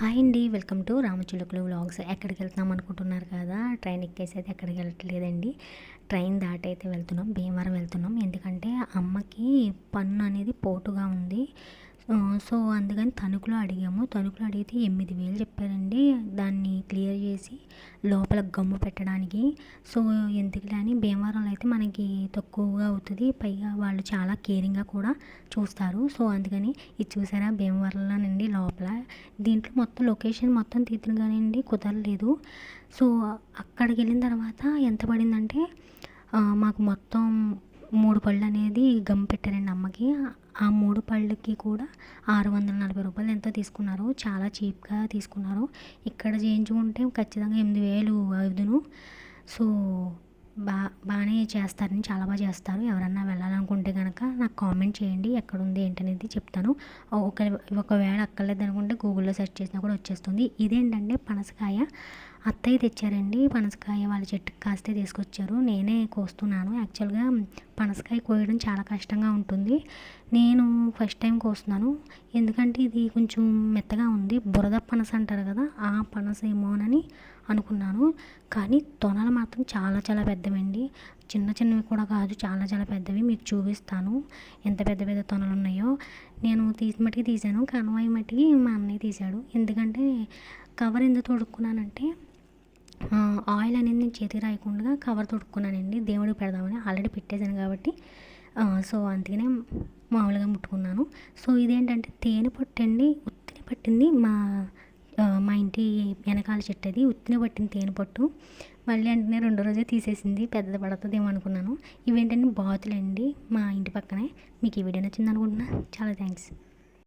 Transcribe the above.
Hi అండి welcome to రామచిలుకలు vlogs. ఎక్కడికి వెళ్తున్నాం అనుకుంటున్నారు కదా? ట్రైన్ ఎక్కేసి అయితే ఎక్కడికి వెళ్ళట్లేదండి. ట్రైన్ దాటైతే అయితే వెళ్తున్నాం భీమవరం వెళ్తున్నాం. ఎందుకంటే అమ్మకి పన్ను అనేది పోటుగా ఉంది. సో అందుకని తణుకులో అడిగాము. తణుకులో అడిగితే ఎనిమిది వేలు చెప్పారండి. దాన్ని క్లియర్ చేసి లోపల గమ్ము పెట్టడానికి. సో ఎందుకులే అని భీమవరంలో అయితే మనకి తక్కువగా అవుతుంది. పైగా వాళ్ళు చాలా కేరింగ్గా కూడా చూస్తారు. సో అందుకని ఇది చూసారా? భీమవరంలోనండి లోపల. దీంట్లో మొత్తం లొకేషన్ మొత్తం తీద్దును కానివ్వండి కుదరలేదు. సో అక్కడికి వెళ్ళిన తర్వాత ఎంత పడిందంటే మాకు మొత్తం మూడు పళ్ళు అనేది గమ్ పెట్టారండి అమ్మకి. ఆ మూడు పళ్ళకి కూడా ఆరు వందల నలభై రూపాయలు ఎంతో తీసుకున్నారు. చాలా చీప్గా తీసుకున్నారు. ఇక్కడ చేయించుకుంటే ఖచ్చితంగా ఎనిమిది వేలు అవుదును. సో బా బాగానే చేస్తారని చాలా బాగా చేస్తారు. ఎవరన్నా వెళ్ళాలనుకుంటే కనుక నాకు కామెంట్ చేయండి. ఎక్కడ ఉంది ఏంటనేది చెప్తాను. ఒక ఒకవేళ అక్కర్లేదు అనుకుంటే గూగుల్లో సెర్చ్ చేసినా కూడా వచ్చేస్తుంది. ఇదేంటంటే పనసకాయ అత్తయ్య తెచ్చారండి పనసకాయ వాళ్ళ చెట్టుకి కాస్తే తీసుకొచ్చారు. నేనే కోస్తున్నాను. యాక్చువల్గా పనసకాయ కోయడం చాలా కష్టంగా ఉంటుంది. నేను ఫస్ట్ టైం కోస్తున్నాను. ఎందుకంటే ఇది కొంచెం మెత్తగా ఉంది. బురద పనస అంటారు కదా ఆ పనస ఏమోనని అనుకున్నాను. కానీ తొనలు మాత్రం చాలా చాలా పెద్దవండి. చిన్న చిన్నవి కూడా కాదు చాలా చాలా పెద్దవి. మీకు చూపిస్తాను ఎంత పెద్ద పెద్ద తొనలు ఉన్నాయో. నేను తీసి మట్టికి తీశాను. కనవాయి మట్టికి మా అన్నయ్య తీశాడు. ఎందుకంటే కవర్ ఎందుకు తొడుక్కున్నానంటే ఆయిల్ అనేది నేను చేతికి రాయకుండా కవర్ తొడుక్కున్నానండి. దేవుడికి పెడదామని ఆల్రెడీ పెట్టేశాను కాబట్టి. సో అందుకనే మామూలుగా ముట్టుకున్నాను. సో ఇదేంటంటే తేనె పట్టండి ఉత్తిని పట్టింది మా మా ఇంటి వెనకాల చెట్టు అది ఉత్తిని పట్టింది తేనె పట్టు. మళ్ళీ అంటే రెండో రోజే తీసేసింది. పెద్ద పడుతుందేమో అనుకున్నాను. ఇవేంటంటే బాతులండి మా ఇంటి పక్కనే. మీకు ఈ వీడియో నచ్చింది అనుకుంటున్నా. చాలా థ్యాంక్స్.